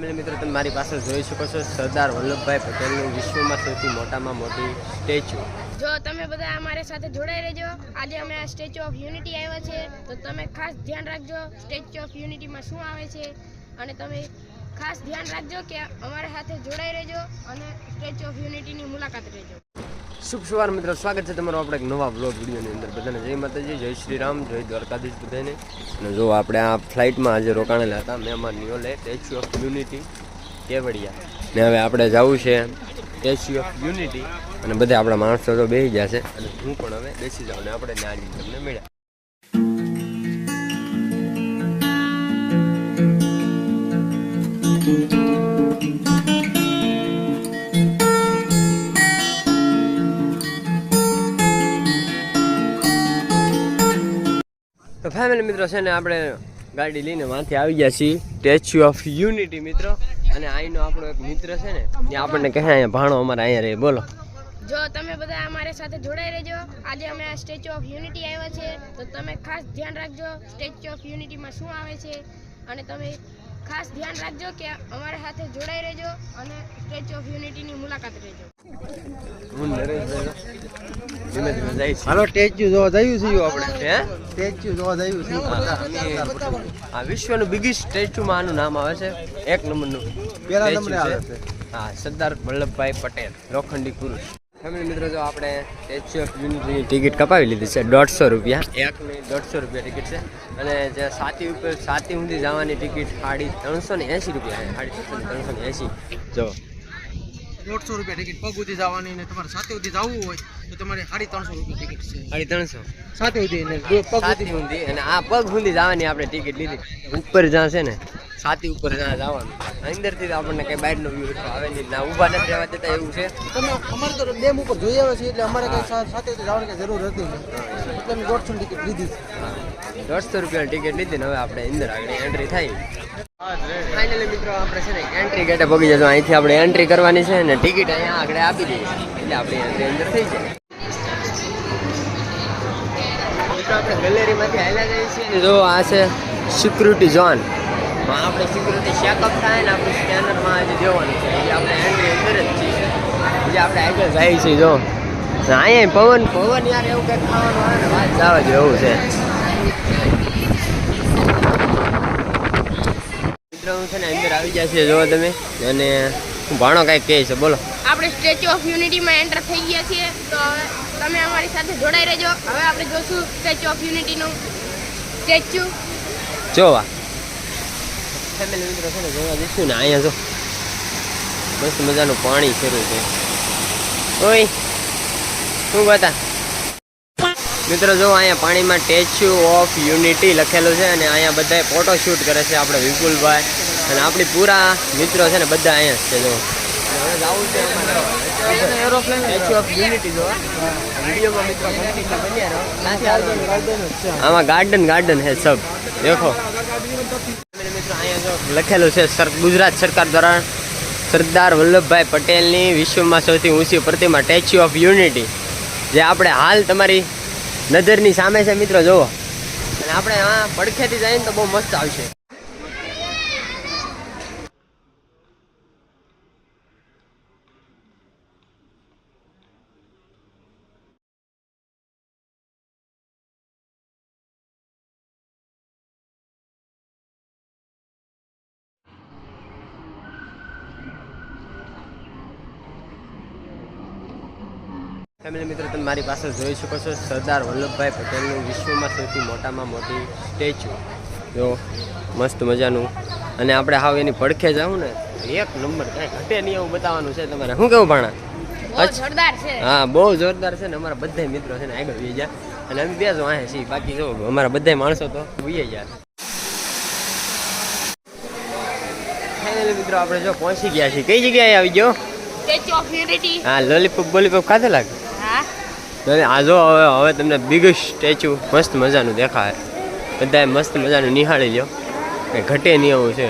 Family મિત્રો, તમે મારી પાસે જોઈ શકો છો સરદાર વલ્લભભાઈ પટેલનું વિશ્વમાં સૌથી મોટામાં મોટી સ્ટેચ્યુ. જો તમે બધા અમારી સાથે જોડાઈ રહેજો. આજે અમે આ સ્ટેચ્યુ ઓફ યુનિટી આવ્યા છે. તો તમે ખાસ ધ્યાન રાખજો, સ્ટેચ્યુ ઓફ યુનિટીમાં શું આવે છે. અને તમે ખાસ ધ્યાન રાખજો કે અમારી સાથે જોડાઈ રહેજો અને સ્ટેચ્યુ ઓફ યુનિટીની મુલાકાત લેજો. શુભ સવાર મિત્રો, સ્વાગત છે તમારો આપણે એક નવા બ્લોગ વિડીયોની અંદર. બધાને જય માતાજી, જય શ્રી રામ જય દ્વારકાધીશ બધાને. અને જો આપણે આ ફ્લાઇટમાં આજે રોકાણેલા હતા, મહેમાન નિયોલે સ્ટેચ્યુ ઓફ યુનિટી કેવડિયા. ને હવે આપણે જવું છે સ્ટેચ્યુ ઓફ યુનિટી અને બધા આપણા માણસો તો બેસી ગયા છે, અને હું પણ હવે બેસી જાઉં ને આપણે ત્યાં જઈને તમને મળ્યા. તો ફેમિલી મિત્રો છે ને, આપણે ગાડી લઈને માથે આવી ગયા છીએ. સ્ટેચ્યુ ઓફ યુનિટી મિત્રો. અને અહીંનો આપણો એક મિત્ર છે ને, એ આપણને કહે અહીંયા ભાણો અમારે અહીંયા રહે. બોલો. જો તમે બધા અમારી સાથે જોડાઈ રહેજો. આજે અમે આ સ્ટેચ્યુ ઓફ યુનિટી આવ્યા છે તો તમે ખાસ ધ્યાન રાખજો સ્ટેચ્યુ ઓફ યુનિટીમાં શું આવે છે. અને તમે ખાસ ધ્યાન રાખજો કે અમારા સાથે જોડાઈ રહેજો અને સ્ટેચ્યુ ઓફ યુનિટીની મુલાકાત લેજો. હું નરેશભાઈ ધીમે ધીમે જાય છે હાલો સ્ટેચ્યુ જોવા જયું છે આપણે. હે? સ્ટેચ્યુ જોવા જયું છે આ વિશ્વનું બિગેસ્ટ સ્ટેચ્યુમાં આનું નામ આવે છે? એક નંબરનું પહેલા નંબરે આવે છે. હા સરદાર વલ્લભભાઈ પટેલ લોખંડી પુરુષ. ફેમિલી મિત્રો, જો આપણે સ્ટેચ્યુ ઓફ યુનિટીની ટિકિટ કપાવી લીધી છે, દોઢસો રૂપિયા. એકની દોઢસો રૂપિયા ટિકિટ છે. અને જે સાતી ઉપર, સાતી સુધી જવાની ટિકિટ, સાડી ત્રણસો ને એંસી રૂપિયા સાડી ત્રણસો ને એંસી જો દોઢસો રૂપિયા ટિકિટ પગ સુધી જવાની ને તમારે સાથે સુધી જવું હોય તો તમારે સાડી ત્રણસો રૂપિયા ટિકિટ છે. સાડી ત્રણસો? સાથે સુધી ને પગ સુધી. અને આ પગ સુધી જવાની આપણે ટિકિટ લીધી. ઉપર જ્યાં છે ને સાતી ઉપર જ્યાં જવાનું. અંદરથી તો આપણને કઈ બહારનો વ્યૂ એટલો આવે નહીં. ના ઊભા નથી રહેવા દેતા એવું છે. તમે અમારે તો ડેમ ઉપર જોઈ આવે છીએ એટલે અમારે કઈ સાથે જવાની કઈ જરૂર હતી નહીં. એટલે અમે દોઢસો ટિકિટ લીધી. છે દોઢસો રૂપિયાની ટિકિટ લીધી ને હવે આપણે અંદર આગળ એન્ટ્રી થાય. એન્ટ્રી ગેટે પગી જશું અહીંથી આપણે એન્ટ્રી કરવાની છે ને ટિકિટ અહીંયા આગળ આપી દઈએ. એટલે આપણે એન્ટ્રી અંદર થઈ જાય. જો આ છે સિક્યુરિટી ઝોન આપણે સિક્યુરિટી ચેકઅપ થાય ને આપણે સ્કેનરમાં આજે આપણે એન્ટ્રી અંદર જ આપણે આગળ જઈએ છીએ, જો. અહીંયા પવન પવન યાર એવું કંઈક ખાવાનું હોય ને, વાત જવા જેવું છે. મિત્રો હું છે ને અંદર આવી ગયા છે જો તમે. અને ભાણો કાંઈક કહે છે બોલો. આપણે સ્ટેચ્યુ ઓફ યુનિટીમાં એન્ટર થઈ ગયા છીએ તો હવે તમે અમારી સાથે જોડાઈ રહેજો. હવે આપણે જોશું સ્ટેચ્યુ ઓફ યુનિટીનું સ્ટેચ્યુ. જોવા. ફેમિલી મિત્રો છે ને જોવા જઈશું ને અહીંયા જો. મસ્ત મજાનું પાણી શરૂ છે. ઓય શું બતા મિત્રો જો અહીંયા પાણીમાં સ્ટેચ્યુ ઓફ યુનિટી લખેલું છે અને અહીંયા બધાએ ફોટો શૂટ કરે છે આપણે વિપુલભાઈ. અને આપણી પૂરા મિત્રો છે ને બધા અહીંયા છે જો. આમાં ગાર્ડન ગાર્ડન હે સબ. દેખો. લખેલું છે સર ગુજરાત સરકાર દ્વારા સરદાર વલ્લભભાઈ પટેલની વિશ્વમાં સૌથી ઊંચી પ્રતિમા સ્ટેચ્યુ ઓફ યુનિટી. જે આપણે હાલ તમારી નજરની સામે છે મિત્રો, જુઓ. અને આપણે આ પડખેથી જઈએ ને તો બહુ મસ્ત આવશે. ફેમિલી મિત્રો તમે મારી પાસે જોઈ શકો છો સરદાર વલ્લભભાઈ પટેલનું વિશ્વમાં સૌથી મોટામાં મોટી સ્ટેચ્યુ. જો મસ્ત મજાનું. અને આપણે હાવ એની પડખે જાઉં ને એક નંબર કાંઈ ઘટે નહીં એવું બતાવવાનું છે તમારે. શું કેવું ભાણા? હા બહુ જોરદાર છે ને અમારા બધા મિત્રો છે ને આગળ વી જા અને અમે બે જ વાંહે છીએ. બાકી જો અમારા બધા માણસો તો વીએ ગયા. ફાઇનલી મિત્રો આપણે જો પહોંચી ગયા છીએ. કઈ જગ્યાએ આવી ગયો? હા લોલીપોપ બોલીપોપ ખાધે લાગે? અને આ જો હવે હવે તમને બિગેસ્ટ સ્ટેચ્યુ મસ્ત મજાનું દેખાય. બધાએ મસ્ત મજાનું નિહાળી લ્યો. કંઈ ઘટે નહીં એવું છે.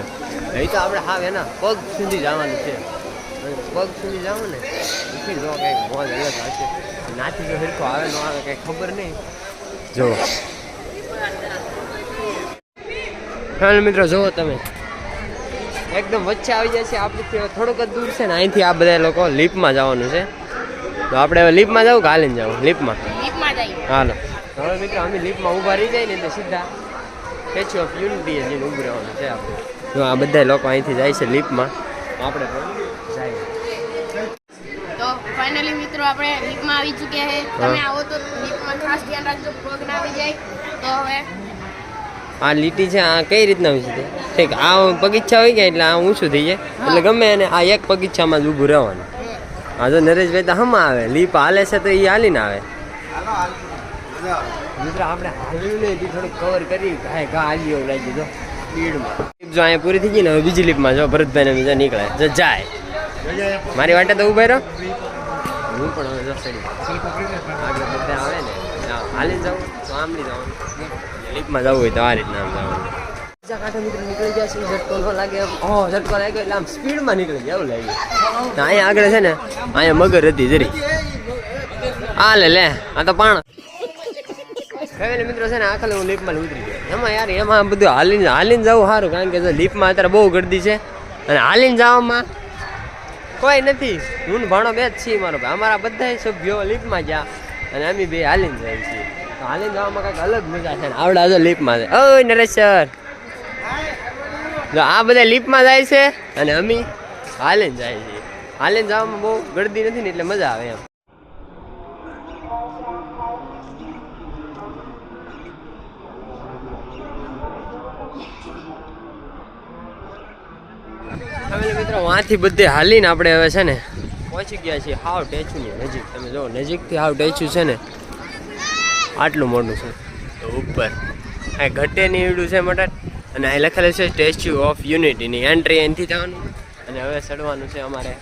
એ તો આપણે હા એના પગ સુધી જવાનું છે. પગ સુધી જાવ ને ઉઠી જો કંઈક મોજ અલગ હશે. નાથી જો હિરકો આવે ન આવે કંઈ ખબર નહીં. જો. ફેમિલી મિત્રો જુઓ તમે. એકદમ વચ્ચે આવી જાય છે આપણેથી હવે થોડુંક જ દૂર છે ને અહીંથી આ બધા લોકો લીપમાં જવાનું છે. તો આપણે હવે લિફ્ટમાં જવું કે હાલીને જવું જઈએ. હાલો. હવે મિત્રો અમે લિફ્ટમાં ઊભા રહી જાય ને તો સીધા સ્ટેચ્યુ ઓફ યુનિટી જઈને ઊભું રહેવાનું છે આપણે. જો આ બધા લોકો અહીંથી જાય છે લિફ્ટમાં આપણે પણ જાય. તો ફાઇનલી મિત્રો આપણે લિફ્ટમાં આવી ચૂક્યા છે. તમે આવો તો લિફ્ટમાં ખાસ ધ્યાન રાખજો પગ ના આવી જાય. તો હવે આ લીટી છે આ કઈ રીતના હોય છે આ પગીચ્છા હોય ગયા એટલે આ ઊંચું થઈ જાય? એટલે ગમે એને આ એક પગીચ્છામાં જ ઊભું રહેવાનું. હા જો નરેશભાઈ તો હમ આવે. લીપ હાલે છે તો એ હાલીને આવે. મિત્રો આપણે હાલ્યું નહીં થોડુંક કવર કરી ઘાય ઘા હાલી એવું લાગી જો સ્પીડમાં જો અહીંયા પૂરી થઈ ગઈ ને હવે બીજી લીપમાં જો ભરતભાઈ ને બીજા નીકળે. જો જાય. મારી વાટે તો ઊભા રહો. હું પણ હવે જસડી આગળ બધા આવે ને. હાલી જાઉં તો આમ નહીં જવાનું. લીપમાં જવું હોય તો આ રીતના આમ જવાનું. લાગ્યો એટલે આમ સ્પીડમાં નીકળી જાય, એવું અહીંયા આગળ છે ને, અહીંયા મગર હતી જરી. આ લે લે, આ તો પાણ. ફેમિલી મિત્રો છે ને આખા હું લીપમાં ઉતરી ગયો. એમાં યાર, એમાં બધું હાલીને હાલીને જવું સારું, કારણ કે લીપમાં અત્યારે બહુ ગરદી છે. અને હાલીને જવામાં કોઈ નથી. હું ભાણો બે જ છીએ મારો ભાઈ. અમારા બધા સભ્યો લીપમાં ગયા અને અમે બે હાલીને જાય છીએ. હાલીને જવામાં કંઈક અલગ મજા છે આવડા જો લીપમાં છે. ઓ નરેશ સર જો આ બધા લીપમાં જાય છે અને અમે હાલે જાય છે. હાલે જવામાં બહુ ગળદી નથી ને એટલે મજા આવે એમ. ફેમિલી મિત્રો, વાંથી બધે હાલીને આપણે હવે છે ને પહોંચી ગયા છીએ હાવ ટેચુની નજીક. તમે જો, નજીકથી હાવ ટેચ્યુ છે ને, આટલું મોટું છે. ઉપર. આ ઘટે નહીં છે મટર અને અહીં લખેલું છે સ્ટેચ્યુ ઓફ યુનિટીની એન્ટ્રી અહીંથી જવાનું. અને હવે ચડવાનું છે અમારે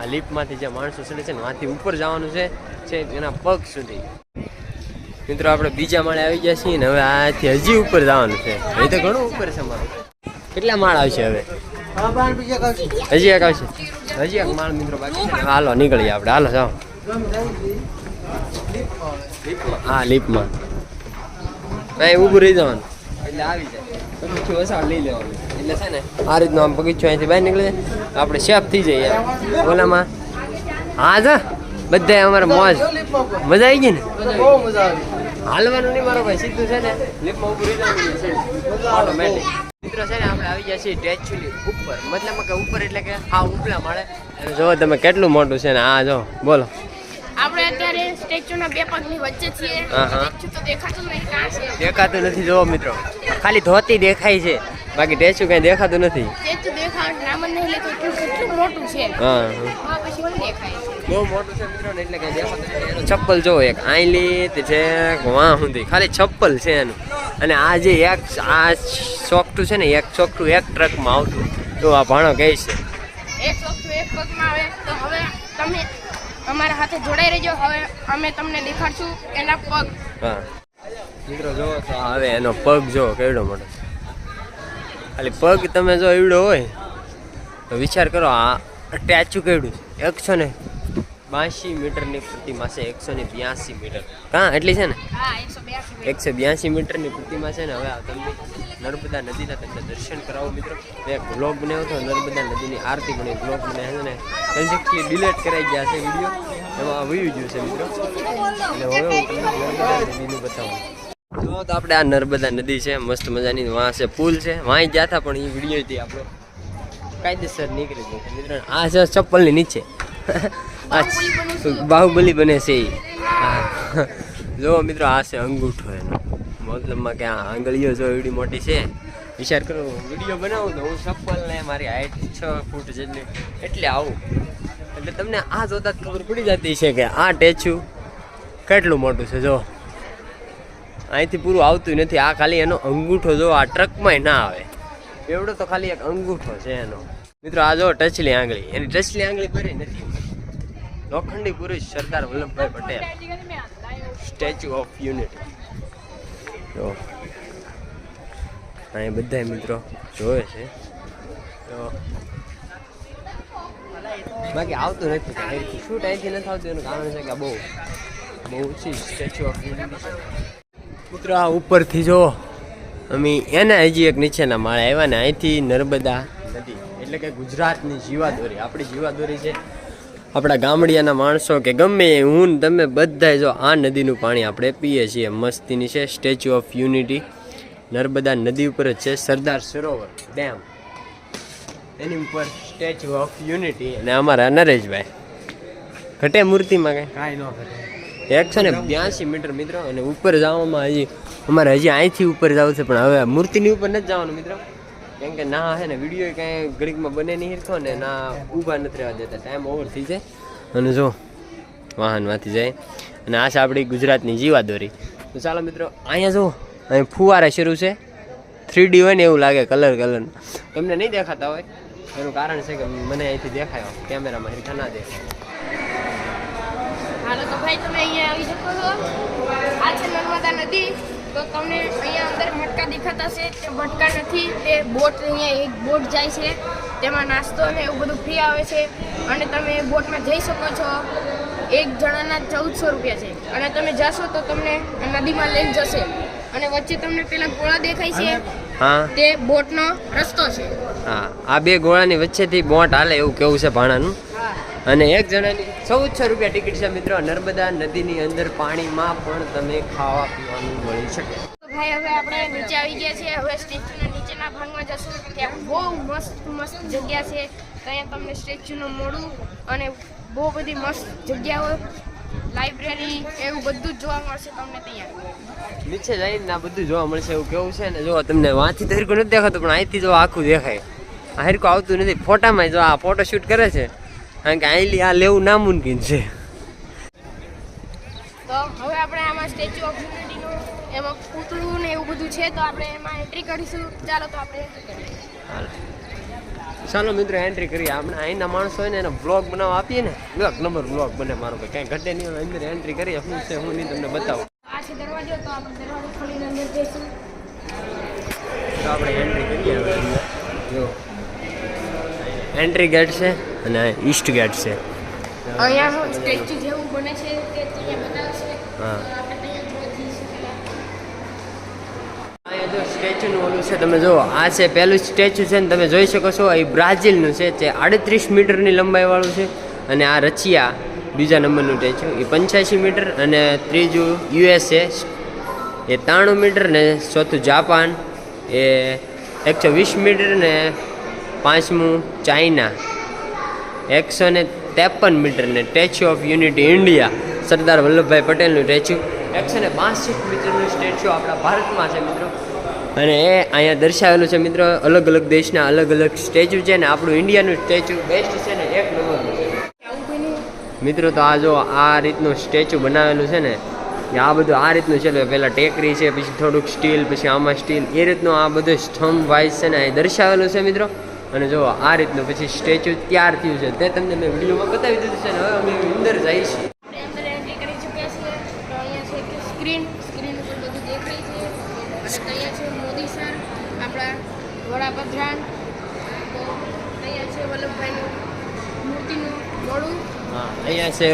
આ લિફ્ટમાંથી જે માણસો ચડે છે ને વાંથી ઉપર જવાનું છે એના પગ સુધી. મિત્રો, આપણે બીજા માળે આવી ગયા છીએ ને, હવે આથી હજી ઉપર જવાનું છે. એ તો ઘણું ઉપર છે મારું કેટલા માળ આવશે હવે? હજી એક આવશે. હજી એક માળ મિત્રો બાકી હાલો, નીકળીએ આપણે. હાલો, જાઓ. હા લીપમાં અહીં ઊભું રહી જવાનું. એટલે આવી જાય. લઈ લેવાનું એટલે છે ને આ રીતનું આમ બગીચો અહીંથી બહાર નીકળે આપણે શેફ થઈ જઈએ. ઓલામાં. હા, જા. બધા અમારે મોજ. મજા આવી ગઈ ને? હાલવાનું નહીં મારો ભાઈ. સીધું છે ને લિફ્ટમાં ઉભું રહી ઓટોમેટિક મિત્રો છે ને, આપણે આવી ગયા છીએ ઉપર. મતલબ કે ઉપર એટલે કે હા, ઉપલા મળે. જો, તમે કેટલું મોટું છે ને? આ જો, બોલો. આપણે અત્યારે સ્ટેચ્યુના બે પગની વચ્ચે છીએ. સ્ટેચ્યુ તો દેખાતું નહીં કાં છે દેખાતું નથી જોવો મિત્રો. ખાલી ધોતી દેખાય છે. બાકી સ્ટેચ્યુ કઈ દેખાતું નથી. સ્ટેચ્યુ દેખાવાનું નામ નહીં લેતો કેટલું મોટું છે. હા પછી શું દેખાય બહુ મોટું છે મિત્રો એટલે કઈ દેખાતું નથી. ચપ્પલ જો એક આઈલી તે છે વાં સુધી. ખાલી ચપ્પલ છે એનું. અને આ જે એક આ ચોકટું છે ને એક ચોકટું એક ટ્રકમાં આવતું. તો આ ભાણો કહે છે. એક ચોકટું એક પગમાં આવે. તો હવે તમે અમારા હાથે જોડાઈ રહેજો. હવે અમે તમને દેખાડશું એના પગ. મિત્રો જો તો હવે એનો પગ જો કેવડો મોટો ખાલી પગ તમે જો એવડો હોય, તો વિચાર કરો આ સ્ટેચ્યુ કેવડું એકસો ને બાસી મીટરની પ્રતિમા છે એકસો ને બ્યાસી મીટર. કાં? એટલી છે ને? એકસો બ્યાસી મીટરની પ્રતિમા છે ને હવે આ તમને નર્મદા નદીના તમને દર્શન કરાવો મિત્રો. મેં એક બ્લોગ બનાવ્યો હતો નર્મદા નદીની આરતી પણ બ્લોગ બનાવ્યો ને કન્ઝેક્ટલી ડિલેટ કરાઈ ગયા છે વીડિયો એમાં વયું ગયું છે મિત્રો. એટલે હવે હું તમને નર્મદા નદીનું બતાવું. જો તો આપણે આ નર્મદા નદી છે મસ્ત મજાની વાં છે પુલ છે. વાંય ગયા હતા પણ એ વિડીયોથી આપણો કાયદેસર નીકળી ગયો છે મિત્રો. આ છે ચપ્પલની નીચે. બાહુબલી બને છે. જો મિત્રો, આ છે અંગૂઠો એનો. મતલબમાં કે આ આંગળીઓ જો એવડી મોટી છે. વિચાર કરો, વીડિયો બનાવું તો હું ચપ્પલ ને મારી હાઈટ છ ફૂટ જેટલી, એટલે આવું. એટલે તમને આ જોતા ખબર પડી જતી છે કે આ ટેચ્યુ કેટલું મોટું છે, જો. અહીંથી પૂરું આવતું નથી. આ ખાલી એનો અંગૂઠો જો આ ટ્રકમાંય ના આવે. એવડો તો ખાલી એક અંગૂઠો છે એનો. મિત્રો, આ જો ટચલી આંગળી. એની ટચલી આંગળી ભરી નથી. લોખંડી પુરુષ Sardar Vallabhbhai Patel. Statue of Unity તો અહીં બધા મિત્રો જોવે છે. તો બાકી આવતું નથી અહીંથી શું અહીંથી નથી આવતું, એનું કારણ છે કે બહુ બહુ ઊંચી સ્ટેચ્યુ ઓફ યુનિટી મિત્રો આ ઉપરથી જો, અમે એના હજી એક નીચેના માળે આવ્યા ને અહીંથી નર્મદા નદી, એટલે કે ગુજરાતની જીવાદોરી, આપણી જીવાદોરી છે. આપણા ગામડિયાના માણસો કે ગમે હું તમે બધા જો આ નદીનું પાણી આપણે પીએ છીએ. મસ્તીની છે સ્ટેચ્યુ ઓફ યુનિટી નર્મદા નદી ઉપર જ છે સરદાર સરોવર. ડેમ એની ઉપર સ્ટેચ્યુ ઓફ યુનિટી અને અમારા નરેશભાઈ. ઘટે મૂર્તિમાં કઈ? કાંઈ ન ઘટે. એકસો ને બ્યાસી મીટર મિત્રો અને ઉપર જવામાં હજી અમારે હજી અહીંથી ઉપર જવું છે પણ હવે મૂર્તિની ઉપર નથી જવાનું મિત્રો. કેમ કે ના, હે ને વીડિયો કાંઈ ઘડીકમાં બને નહીં હિરખો ને ના, ઊભા નથી રહેવા દેતા. ટાઈમ ઓવર થઈ જાય. અને જો વાહનમાંથી જાય. અને આ છે આપણી ગુજરાતની જીવાદોરી તો ચાલો મિત્રો, અહીંયા જો, અહીં ફુવારા શરૂ છે. થ્રી ડી હોય ને એવું લાગે કલર કલર તમને નહીં દેખાતા હોય. એનું કારણ છે કે મને અહીંથી દેખાયો. કેમેરામાં હિરખા ના દેખાય. હાલો, તો ભાઈ, તમે અહીંયા આવી શકો છો. આ છે નર્મદા નદી. તો તમને અહીંયા અંદર મટકા દેખાતા છે તે મટકા નથી. તે બોટ અહીંયા એક બોટ જાય છે. તેમાં નાસ્તો અને એવું બધું ફ્રી આવે છે. અને તમે બોટમાં જઈ શકો છો. એક જણાના ચૌદસો રૂપિયા છે. અને તમે જશો તો તમને નદીમાં લઈ જશે. અને વચ્ચે તમને પેલા ગોળા દેખાય છે. હા. તે બોટનો રસ્તો છે. હા. આ બે ગોળાની વચ્ચેથી બોટ હાલે એવું કેવું છે ભાણાનું? હા. અને એક જણાની ચૌદસો રૂપિયા ટિકિટ છે મિત્રો. નર્મદા નદીની અંદર પાણીમાં પણ તમે ખાવા પીવાનું મળી શકે. ભાઈ હવે આપણે નીચે આવી ગયા છીએ. હવે સ્ટેચ્યુના નીચેના ભાગમાં જશું. ત્યાં બહુ મસ્ત મસ્ત જગ્યા છે. ત્યાં તમને સ્ટેચ્યુનું મોડું અને બહુ બધી મસ્ત જગ્યાઓ લાઇબ્રેરી એવું બધું જ જોવા મળશે તમને ત્યાં. નીચે જઈને આ બધું જોવા મળશે એવું કેવું છે ને? જો તમને વાંચી તો હરકું નથી દેખાતું પણ અહીંથી જો આખું દેખાય. આ હરકું આવતું નથી. ફોટામાં જો આ ફોટો શૂટ કરે છે. કારણ કે અહીં આ લેવું નામુમકિન છે. તો હવે આપણે આમાં સ્ટેચ્યુ ઓફ યુનિટીનું એમાં પૂતળું ને એવું બધું છે તો આપણે એમાં એન્ટ્રી કરીશું. ચાલો તો આપણે એન્ટ્રી ચાલો મિત્રો એન્ટ્રી કરીએ. આપણે અહીંના માણસો હોય ને એને બ્લોગ બનાવવા આપીએ ને એક નંબર બ્લોગ બને મારો ભાઈ. કાંઈ ઘટે નહીં અંદર એન્ટ્રી કરીએ. શું છે હું નહીં તમને બતાવું. આ છે દરવાજો તો આપણે દરવાજો ખોલીને અંદર જઈશું. તો આપણે એન્ટ્રી કરીએ હવે અંદર. જો. એન્ટ્રી ગેટ છે. અને ઈસ્ટ ગેટ છે. અહીંયા સ્ટેચ્યુ જેવું બને છે તે ત્યાં હા. તો અહીંયા જો સ્ટેચ્યુનું ઓલું છે તમે જુઓ આ છે પહેલું સ્ટેચ્યુ છે ને તમે જોઈ શકો છો એ બ્રાઝિલનું છે જે આડત્રીસ મીટરની લંબાઈવાળું છે અને આ રચિયા બીજા નંબરનું સ્ટેચ્યુ. એ પંચ્યાસી મીટર અને ત્રીજું યુએસએ એ ત્રાણું મીટર ને ચોથું જાપાન એ એકસો વીસ મીટર ને પાંચમું ચાઇના. એકસો ને ત્રેપન મીટરને Statue of Unity India Sardar Vallabhbhai પટેલનું સ્ટેચ્યુ એકસો ને બાસઠ મીટરનું સ્ટેચ્યુ આપણા ભારતમાં છે મિત્રો. અને એ અહીંયા દર્શાવેલું છે મિત્રો, અલગ અલગ દેશના અલગ અલગ સ્ટેચ્યુ છે ને આપણું ઇન્ડિયાનું સ્ટેચ્યુ બેસ્ટ છે ને એક બન્યું મિત્રો, તો આ જો આ રીતનું સ્ટેચ્યુ બનાવેલું છે ને આ બધું આ રીતનું છે પહેલાં ટેકરી છે, પછી થોડુંક સ્ટીલ, પછી આમાં સ્ટીલ, એ રીતનું આ બધું સ્તંભ વાઇઝ છે ને, એ દર્શાવેલું છે મિત્રો. અને જો આ રીતનું પછી સ્ટેચ્યુ તૈયાર થયું છે તે તમને મેં વિડીયોમાં બતાવી દીધું છે અને હવે અમે અંદર જઈએ છીએ. અહીંયા છે સ્ક્રીન સ્ક્રીન ઉપર બધું દેખાય છે. અને છે મોદી સર આપણા વડાપ્રધાન. તો છે વલ્લભભાઈનું મૂર્તિનું મોડું. હા અહીંયા છે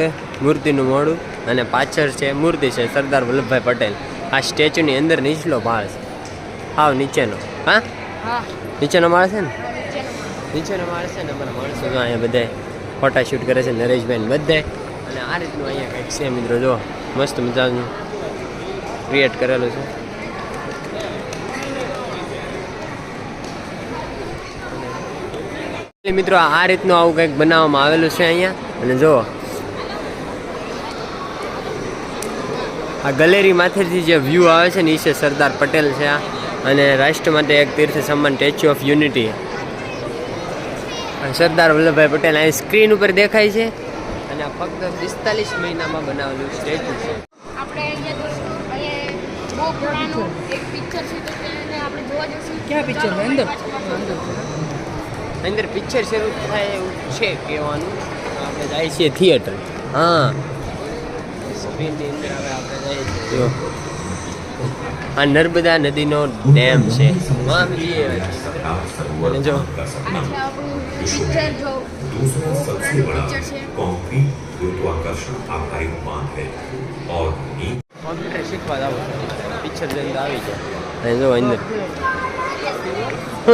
મૂર્તિનું મોડું અને પાછળ છે મૂર્તિ છે સરદાર વલ્લભભાઈ પટેલ. આ સ્ટેચ્યુની અંદર નીચલો ભાળ છે. હાવ નીચેનો. હા? હા. નીચેનો માળ છે ને? નીચેનો નીચેનો છે ને અમારા માણસો જો અહીંયા બધાય ફોટા શૂટ કરે છે, નરેશભાઈ ને બધાય અને આ રીતનું અહીંયા કંઈક છે મિત્રો, જો મસ્ત મજાનું ક્રિએટ કરેલું છે. મિત્રો, આ રીતનું આવું કંઈક બનાવવામાં આવેલું છે અહીંયા. અને જો, આ ગલેરી માથેથી જે વ્યૂ આવે છે ને એ છે સરદાર પટેલ છે આ. અને રાષ્ટ્ર માટે એક તીર્થ સમાન Statue of Unity Sardar Vallabhbhai Patel અહીં સ્ક્રીન ઉપર દેખાય છે અને આ ફક્ત પિસ્તાલીસ મહિનામાં બનાવેલું સ્ટેચ્યુ છે. આપણે અહીંયા બહુ એક પિક્ચર છે તો તેને આપણે જોવા જઈશું. ક્યાં picture અંદર? અંદર પિક્ચર શરૂ થાય એવું છે કહેવાનું. આપણે જાય છીએ થિયેટર હા. સ્ક્રીનની અંદર હવે આપણે જઈએ છીએ. જો. આ નર્મદા નદીનો ડેમ છે. જો.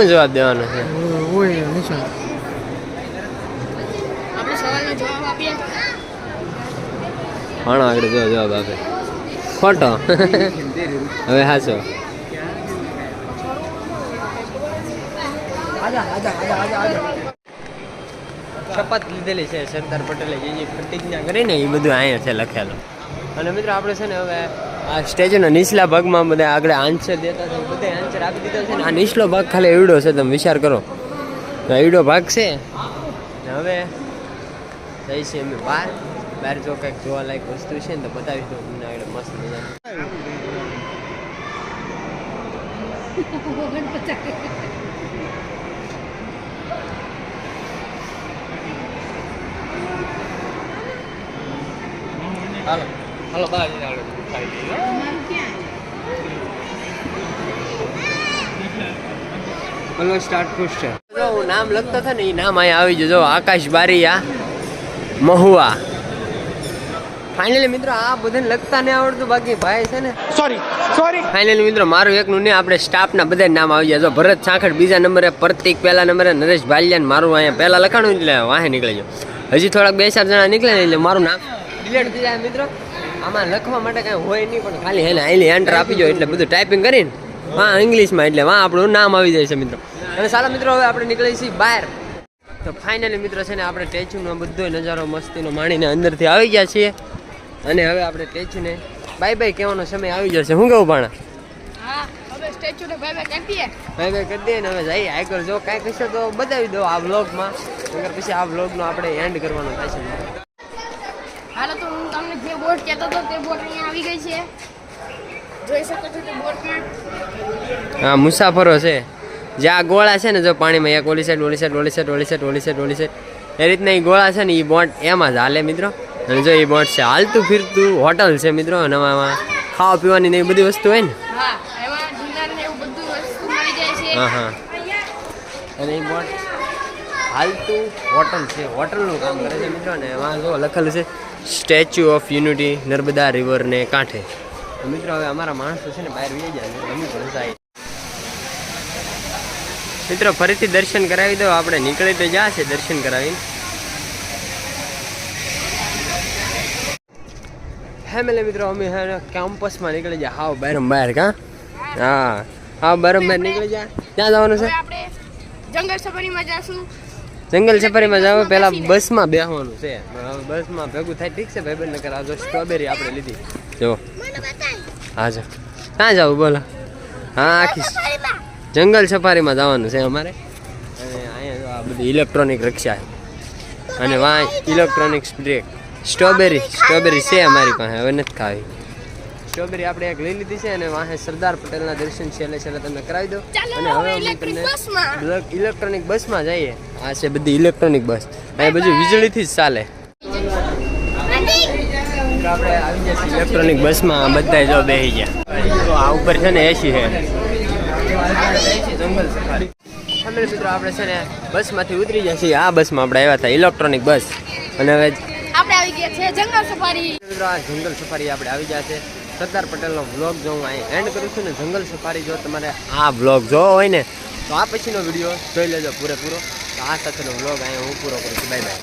જવાબ દેવાનો છે? પણ આગળ જો જવાબ આપે. ખોટો હવે હાચો. શપથ લીધેલી છે સરદાર પટેલે, જે જે પ્રતિજ્ઞા કરી ને એ બધું અહીંયા છે લખેલું. અને મિત્રો આપણે છે ને હવે આ સ્ટેજના નીચલા ભાગમાં બધા આગળ આન્સર દેતા હતા, બધા આન્સર આપી દીધા છે ને. આ નીચલો ભાગ ખાલી એવડો છે, તમે વિચાર કરો. એવડો ભાગ છે. હવે થઈ છે અમે બહાર બહાર જો કંઈક જોવાલાયક વસ્તુ છે ને તો બતાવીશ તો તમને આગળ મસ્ત મજા હાલો. હાલો બહાર જઈને લઈએ હલો સ્ટાર્ટ ખુશ છે. હું નામ લખતો હતો ને એ નામ અહીંયા આવી જજો આકાશ બારીયા મહુવા. ફાઇનલી મિત્રો આ બધાને લખતા નહીં આવડતું બાકી ભાઈ છે ને. સોરી સોરી ફાઇનલી મિત્રો મારું એકનું નહીં આપણે સ્ટાફના બધા નામ આવી જાય જો ભરત સાંખડ બીજા નંબરે પ્રતિક પહેલા નંબરે નરેશ ભાલિયાન મારું અહીંયા પહેલા લખાણું એટલે વાહે નીકળી જાય હજી થોડાક બે ચાર જણા નીકળે એટલે મારું નામ ડિલેટ થઈ જાય મિત્રો. આમાં લખવા માટે કાંઈ હોય નહીં પણ ખાલી એને અહીંની એન્ટર આપી જાય એટલે બધું ટાઈપિંગ કરીને. હા ઇંગ્લિશમાં એટલે વાં આપણું નામ આવી જાય છે મિત્રો. અને સારા મિત્રો હવે આપણે નીકળીએ છીએ બહાર. તો ફાઇનલી મિત્રો છે ને આપણે ટેચ્યુનો બધો નજારો મસ્તીનો માણીને અંદરથી આવી ગયા છીએ. અને હવે આપણે સ્ટેચ્યુને બાય બાય કહેવાનો સમય આવી જશે. શું કહું પણ હા હવે બાય બાય કરી દઈએ. ને હવે જઈએ આગળ. જો કાંઈ કશો તો બતાવી દો આ વ્લોગમાં નકર પછી આ વ્લોગનો આપણે એન્ડ કરવાનો થશે હાલો તો હું તમને જે બોટ કહેતો હતો તે બોટ અહીંયા આવી ગઈ છે. જોઈ શકો છો તે બોટમાં. હા મુસાફરો છે. જે આ ગોળા છે ને જો પાણીમાં એક ઓલી સાઈડ ઓલી સાઈડ ઓલી સાઈડ ઓલી સાઈડ ઓલી સાઈડ ઓલી સાઈડ એ રીતના એ ગોળા છે ને એ બોટ એમાં જ હાલે મિત્રો. અને જો એ બોટ છે. હાલતું ફિરતું હોટલ છે મિત્રો અને આમાં ખાવા પીવાની ને બધી વસ્તુ હોય ને? હા હા અને એ બોટ હાલતું હોટલ છે. હોટલનું કામ કરે છે મિત્રો ને એમાં જો લખેલું છે સ્ટેચ્યુ ઓફ યુનિટી નર્મદા રિવરને કાંઠે. મિત્રો હવે અમારા માણસો છે ને બહાર વી જાય અમે પણ મિત્રો ફરીથી દર્શન કરાવી દો. આપણે નીકળી તો જ્યાં છે દર્શન કરાવીને. ફેમિલી મિત્રો અમે હે કેમ્પસમાં નીકળી જાય હાવ બહાર બહાર કા? હા હા બહાર બહાર નીકળી જાય ક્યાં જવાનું છે? આપણે જંગલ સફારીમાં જશું. જંગલ સફારીમાં જાવ પહેલા બસમાં બેસવાનું છે. બસમાં ભેગું થાય ઠીક છે ભાઈ નગર આ જો સ્ટ્રોબેરી આપણે લીધી. જો. હા જો. ક્યાં જવું બોલો. હા આખી જંગલ સફારીમાં જવાનું છે અમારે. અને અહીંયા આ બધી ઇલેક્ટ્રોનિક રક્ષા અને વાંચ ઇલેક્ટ્રોનિક બ્રેક સ્ટ્રોબેરી સ્ટ્રોબેરી છે અમારી પાસે હવે નથી ખાવી. સ્ટ્રોબેરી આપણે એક લઈ લીધી છે અને વાહે સરદાર પટેલના દર્શન છેલ્લે છેલ્લે તમે કરાવી દો અને હવે અમે તમને ઇલેક્ટ્રોનિક બસમાં જઈએ. આ છે બધી ઇલેક્ટ્રોનિક બસ આ બધું વીજળીથી જ ચાલે. આપણે આવી ગયા ઇલેક્ટ્રોનિક બસમાં બધા જો બેસી ગયા. તો આ ઉપર છે ને એસી છે. જંગલ સફારી ફેમિલી મિત્રો આપણે છે ને બસમાંથી ઉતરી જશે આ બસમાં આપણે આવ્યા હતા ઇલેક્ટ્રોનિક બસ અને હવે જંગલ સફારી. આ જંગલ સફારી આપણે આવી ગયા છે. સરદાર પટેલનો વ્લોગ જો હું અહીં એન્ડ કરું છું ને, જંગલ સફારી જો તમારે આ વ્લોગ જોવો હોય ને, તો આ પછીનો વીડિયો જોઈ લેજો પૂરેપૂરો. આ સાથેનો વ્લોગ અહીંયા હું પૂરો કરું છું. Bye bye